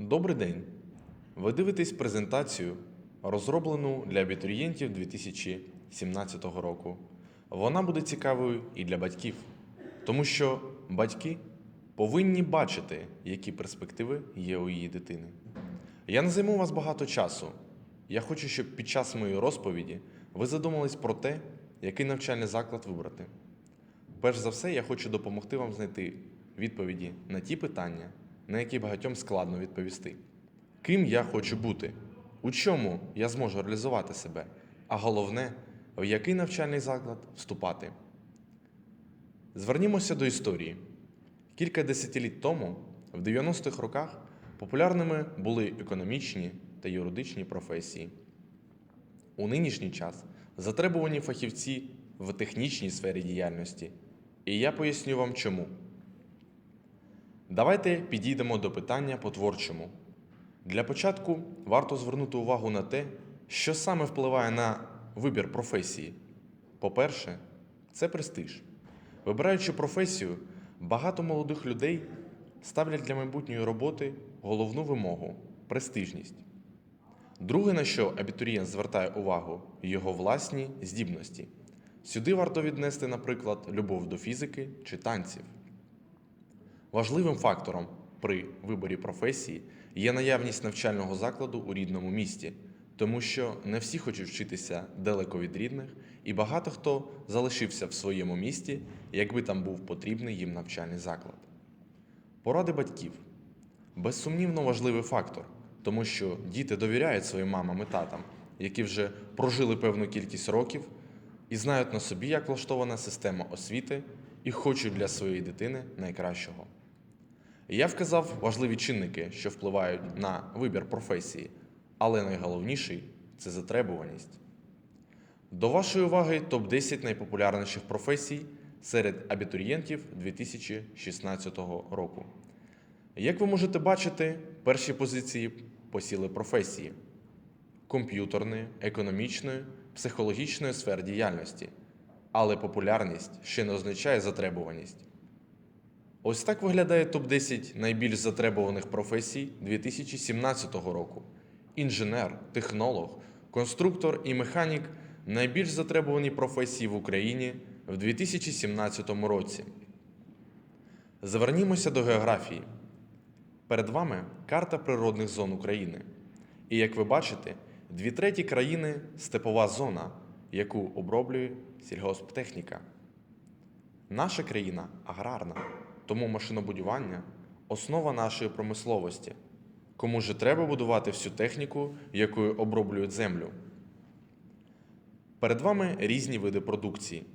Добрий день! Ви дивитесь презентацію, розроблену для абітурієнтів 2017 року. Вона буде цікавою і для батьків, тому що батьки повинні бачити, які перспективи є у її дитини. Я не займу вас багато часу. Я хочу, щоб під час моєї розповіді ви задумались про те, який навчальний заклад вибрати. Перш за все, я хочу допомогти вам знайти відповіді на ті питання, на які багатьом складно відповісти. Ким я хочу бути, у чому я зможу реалізувати себе, а головне, в який навчальний заклад вступати. Звернімося до історії. Кілька десятиліть тому, в 90-х роках, популярними були економічні та юридичні професії. У нинішній час затребувані фахівці в технічній сфері діяльності. І я поясню вам чому. Давайте підійдемо до питання по-творчому. Для початку варто звернути увагу на те, що саме впливає на вибір професії. По-перше, це престиж. Вибираючи професію, багато молодих людей ставлять для майбутньої роботи головну вимогу престижність. Друге, на що абітурієнт звертає увагу, його власні здібності. Сюди варто віднести, наприклад, любов до фізики чи танців. Важливим фактором при виборі професії є наявність навчального закладу у рідному місті, тому що не всі хочуть вчитися далеко від рідних, і багато хто залишився в своєму місті, якби там був потрібний їм навчальний заклад. Поради батьків безсумнівно важливий фактор, тому що діти довіряють своїм мамам і татам, які вже прожили певну кількість років і знають на собі, як влаштована система освіти, і хочуть для своєї дитини найкращого. Я вказав важливі чинники, що впливають на вибір професії, але найголовніший це затребуваність. До вашої уваги топ-10 найпопулярніших професій серед абітурієнтів 2016 року. Як ви можете бачити, перші позиції посіли професії комп'ютерної, економічної, психологічної сфер діяльності. Але популярність ще не означає затребуваність. Ось так виглядає топ-10 найбільш затребуваних професій 2017 року. Інженер, технолог, конструктор і механік найбільш затребувані професії в Україні в 2017 році. Звернімося до географії. Перед вами карта природних зон України. І як ви бачите, дві треті країни степова зона, яку оброблює сільгосптехніка. Наша країна аграрна, тому машинобудування основа нашої промисловості. Кому ж треба будувати всю техніку, якою оброблюють землю? Перед вами різні види продукції.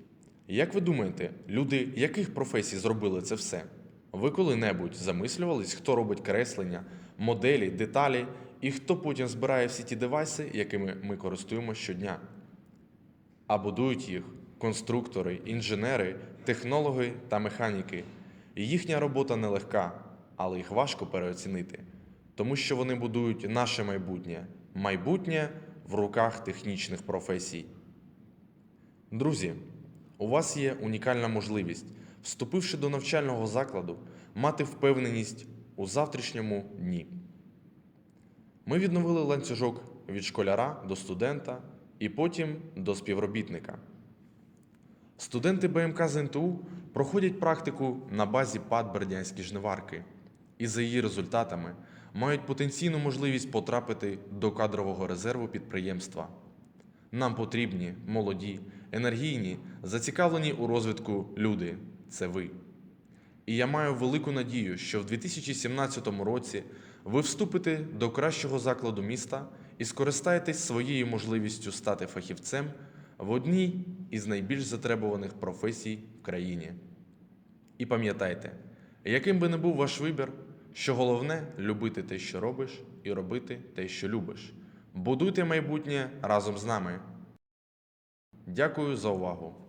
Як ви думаєте, люди яких професій зробили це все? Ви коли-небудь замислювались, хто робить креслення, моделі, деталі і хто потім збирає всі ті девайси, якими ми користуємося щодня? А будують їх конструктори, інженери, технологи та механіки. Їхня робота нелегка, але їх важко переоцінити, тому що вони будують наше майбутнє, майбутнє в руках технічних професій. Друзі, у вас є унікальна можливість, вступивши до навчального закладу, мати впевненість у завтрашньому дні. Ми відновили ланцюжок від школяра до студента і потім до співробітника. Студенти БМК ЗНТУ проходять практику на базі ПАД Бердянські жниварки і за її результатами мають потенційну можливість потрапити до кадрового резерву підприємства. Нам потрібні молоді, енергійні, зацікавлені у розвитку люди це ви. І я маю велику надію, що в 2017 році ви вступите до кращого закладу міста і скористаєтесь своєю можливістю стати фахівцем в одній із найбільш затребуваних професій в країні. І пам'ятайте, яким би не був ваш вибір, що головне любити те, що робиш, і робити те, що любиш. Будуйте майбутнє разом з нами. Дякую за увагу!